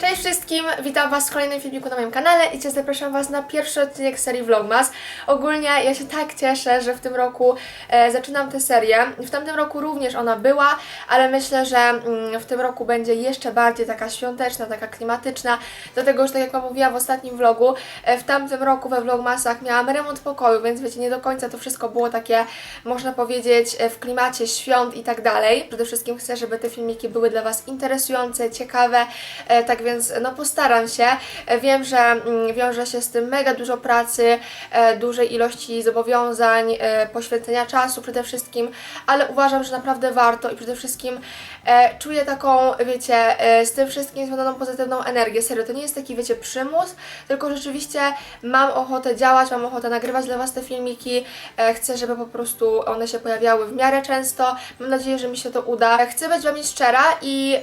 Cześć wszystkim, witam Was w kolejnym filmiku na moim kanale i zapraszam Was na pierwszy odcinek serii Vlogmas. Ogólnie ja się tak cieszę, że w tym roku e, zaczynam tę serię. W tamtym roku również ona była, ale myślę, że mm, w tym roku będzie jeszcze bardziej taka świąteczna, taka klimatyczna, dlatego że tak jak Wam mówiłam w ostatnim vlogu, e, w tamtym roku we Vlogmasach miałam remont pokoju, więc wiecie, nie do końca to wszystko było takie, można powiedzieć, e, w klimacie świąt i tak dalej. Przede wszystkim chcę, żeby te filmiki były dla Was interesujące, ciekawe, e, tak więc no postaram się. Wiem, że mm, wiąże się z tym mega dużo pracy, e, dużej ilości zobowiązań, e, poświęcenia czasu przede wszystkim, ale uważam, że naprawdę warto i przede wszystkim e, czuję taką, wiecie, z tym wszystkim związaną pozytywną energię. Serio, to nie jest taki, wiecie, przymus, tylko rzeczywiście mam ochotę działać, mam ochotę nagrywać dla Was te filmiki, chcę, żeby po prostu one się pojawiały w miarę często. Mam nadzieję, że mi się to uda. Chcę być Wam szczera i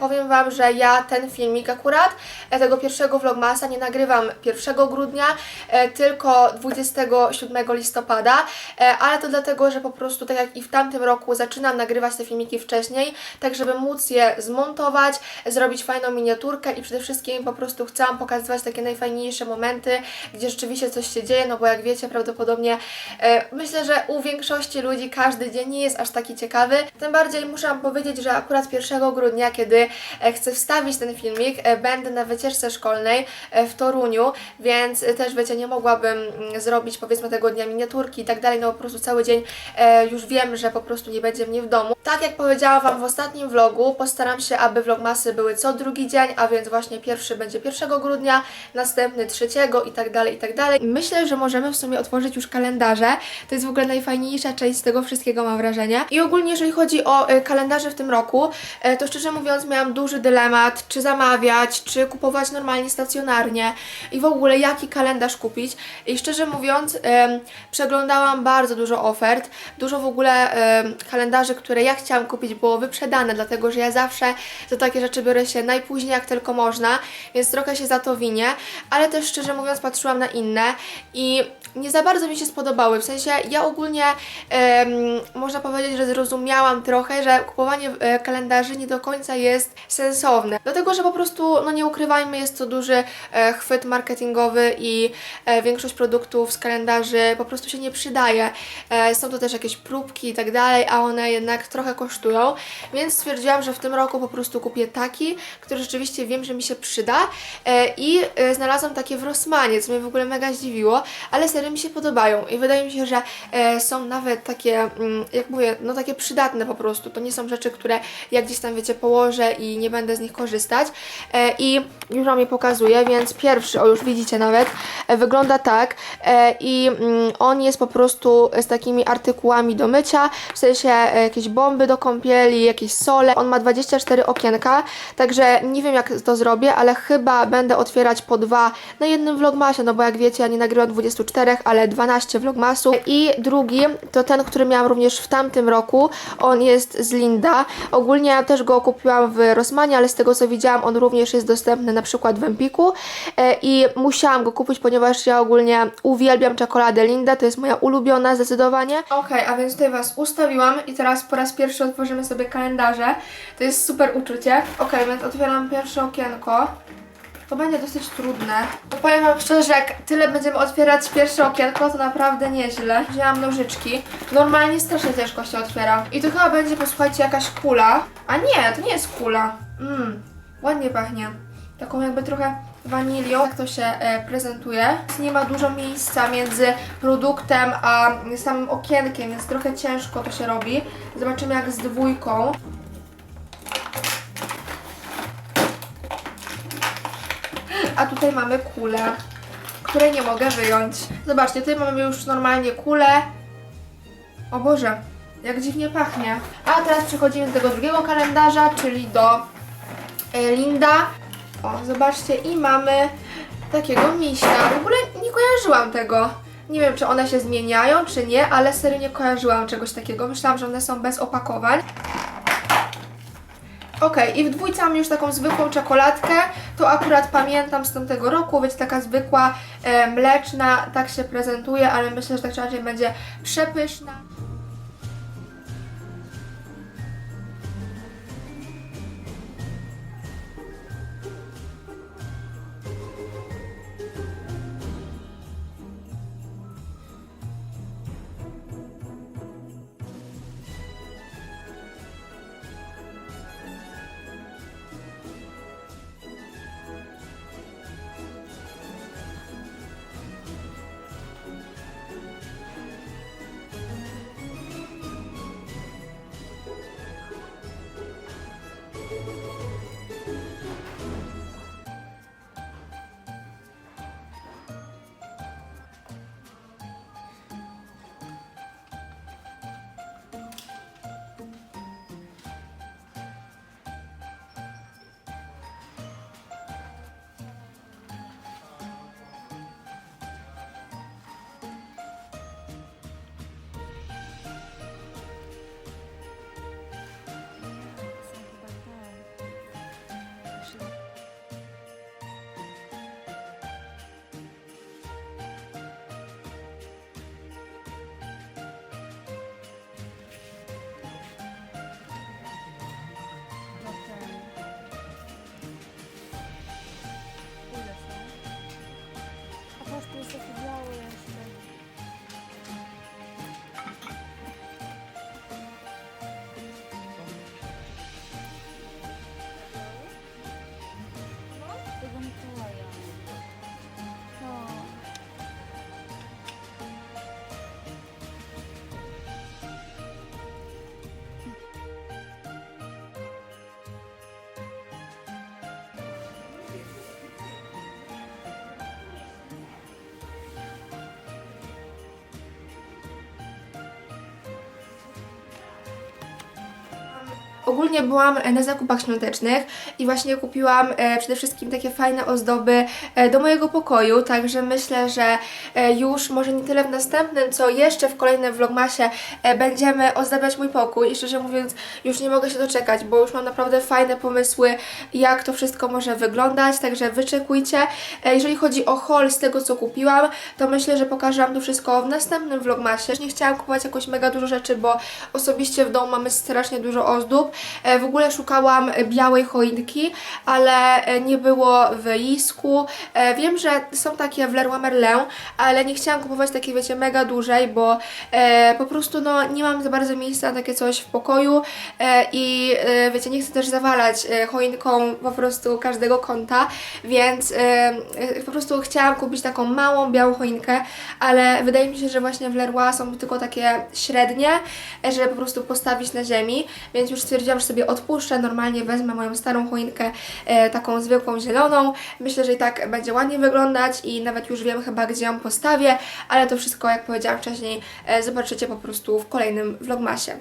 powiem Wam, że ja ten filmik akurat, e, tego pierwszego vlogmasa nie nagrywam 1 grudnia, e, tylko 27 listopada, e, ale to dlatego, że po prostu tak jak i w tamtym roku zaczynam nagrywać te filmiki wcześniej, tak żeby móc je zmontować, zrobić fajną miniaturkę i przede wszystkim po prostu chciałam pokazywać takie najfajniejsze momenty, gdzie rzeczywiście coś się dzieje, no bo jak wiecie, prawdopodobnie myślę, że u większości ludzi każdy dzień nie jest aż taki ciekawy. Tym bardziej muszę Wam powiedzieć, że akurat 1 grudnia, kiedy chcę wstawić ten filmik, e, będę na wycieczce szkolnej e, w Toruniu, więc też wiecie, nie mogłabym mm, zrobić powiedzmy tego dnia miniaturki i tak dalej, no po prostu cały dzień e, już wiem, że po prostu nie będzie mnie w domu. Tak jak powiedziałam Wam w ostatnim vlogu, postaram się, aby vlogmasy były co drugi dzień, a więc właśnie pierwszy będzie 1 grudnia, następny 3 i tak dalej, i tak dalej. Myślę, że możemy w sumie otworzyć już kalendarze. To jest w ogóle najfajniejsza część z tego wszystkiego, mam wrażenie. I ogólnie, jeżeli chodzi o kalendarze w tym roku, to szczerze mówiąc miałam duży dylemat, czy zamawiać, czy kupować normalnie stacjonarnie i w ogóle jaki kalendarz kupić. I szczerze mówiąc, przeglądałam bardzo dużo ofert, dużo w ogóle kalendarzy, które ja chciałam kupić było wyprzedane, dlatego że ja zawsze za takie rzeczy biorę się najpóźniej jak tylko można, więc trochę się za to winię, ale też szczerze mówiąc patrzyłam na inne i nie za bardzo mi się spodobały. W sensie ja ogólnie em, można powiedzieć, że zrozumiałam trochę, że kupowanie e, kalendarzy nie do końca jest sensowne. Dlatego, że po prostu, no nie ukrywajmy, jest to duży e, chwyt marketingowy i e, większość produktów z kalendarzy po prostu się nie przydaje. E, są to też jakieś próbki i tak dalej, a one jednak trochę kosztują, więc stwierdziłam, że w tym roku po prostu kupię taki, który rzeczywiście wiem, że mi się przyda e, i e, znalazłam takie w Rossmanie, co mnie w ogóle mega zdziwiło, ale serio mi się podobają i wydaje mi się, że e, są nawet takie, mm, jak mówię, no takie przydatne po prostu. To nie są rzeczy, które ja gdzieś tam, wiecie, położę i nie będę z nich korzystać. E, I już Wam je pokazuję, więc pierwszy, o już widzicie nawet, e, wygląda tak e, i mm, on jest po prostu z takimi artykułami do mycia, w sensie jakieś bomby do kąpieli, jakieś sole. On ma 24 okienka, także nie wiem jak to zrobię, ale chyba będę otwierać po dwa na jednym vlogmasie, no bo jak wiecie, ja nie nagrywam 24, ale 12 vlogmasów. I drugi to ten, który miałam również w tamtym roku. On jest z Linda. Ogólnie ja też go kupiłam w Rossmanie, ale z tego co widziałam, on również jest dostępny na przykład w Empiku E, i musiałam go kupić, ponieważ ja ogólnie uwielbiam czekoladę Linda, to jest moja ulubiona zdecydowanie. Okej, a więc tutaj Was ustawiłam i teraz po raz pierwszy otworzymy sobie kalendarze. To jest super uczucie. Okej, więc otwieram pierwsze okienko. To będzie dosyć trudne. Powiem Wam szczerze, że jak tyle będziemy otwierać pierwsze okienko, to naprawdę nieźle. Wzięłam nożyczki. Normalnie strasznie ciężko się otwiera. I to chyba będzie, posłuchajcie, jakaś kula. A nie, to nie jest kula. Mmm, ładnie pachnie. Taką jakby trochę wanilią. Tak to się e, prezentuje. Nie ma dużo miejsca między produktem a samym okienkiem, więc trochę ciężko to się robi. Zobaczymy jak z dwójką. A tutaj mamy kulę, której nie mogę wyjąć. Zobaczcie, tutaj mamy już normalnie kulę. O Boże, jak dziwnie pachnie. A teraz przechodzimy do tego drugiego kalendarza, czyli do Linda. O, zobaczcie, i mamy takiego misia. W ogóle nie kojarzyłam tego. Nie wiem, czy one się zmieniają, czy nie, ale serio nie kojarzyłam czegoś takiego. Myślałam, że one są bez opakowań. Okej, i w dwójce mam już taką zwykłą czekoladkę. To akurat pamiętam z tamtego roku, więc taka zwykła, e, mleczna, tak się prezentuje, ale myślę, że tak czy inaczej będzie przepyszna. Ogólnie byłam e, na zakupach świątecznych i właśnie kupiłam e, przede wszystkim takie fajne ozdoby e, do mojego pokoju, także myślę, że już może nie tyle w następnym, co jeszcze w kolejnym vlogmasie będziemy ozdabiać mój pokój i szczerze mówiąc już nie mogę się doczekać, bo już mam naprawdę fajne pomysły, jak to wszystko może wyglądać, także wyczekujcie. Jeżeli chodzi o haul z tego, co kupiłam, to myślę, że pokażę Wam to wszystko w następnym vlogmasie. Nie chciałam kupować jakoś mega dużo rzeczy, bo osobiście w domu mamy strasznie dużo ozdób. E, W ogóle szukałam białej choinki, ale e, nie było w Lisku. E, Wiem, że są takie w Leroy Merlin, ale nie chciałam kupować takiej, wiecie, mega dużej, bo po prostu no, nie mam za bardzo miejsca na takie coś w pokoju i wiecie, nie chcę też zawalać choinką po prostu każdego kąta, więc po prostu chciałam kupić taką małą, białą choinkę, ale wydaje mi się, że właśnie w Leroy są tylko takie średnie, żeby po prostu postawić na ziemi, więc już stwierdziłam, że sobie odpuszczę, normalnie wezmę moją starą choinkę, e, taką zwykłą zieloną, myślę, że i tak będzie ładnie wyglądać i nawet już wiem chyba, gdzie ją postawię, ale to wszystko, jak powiedziałam wcześniej, e, zobaczycie po prostu w kolejnym vlogmasie.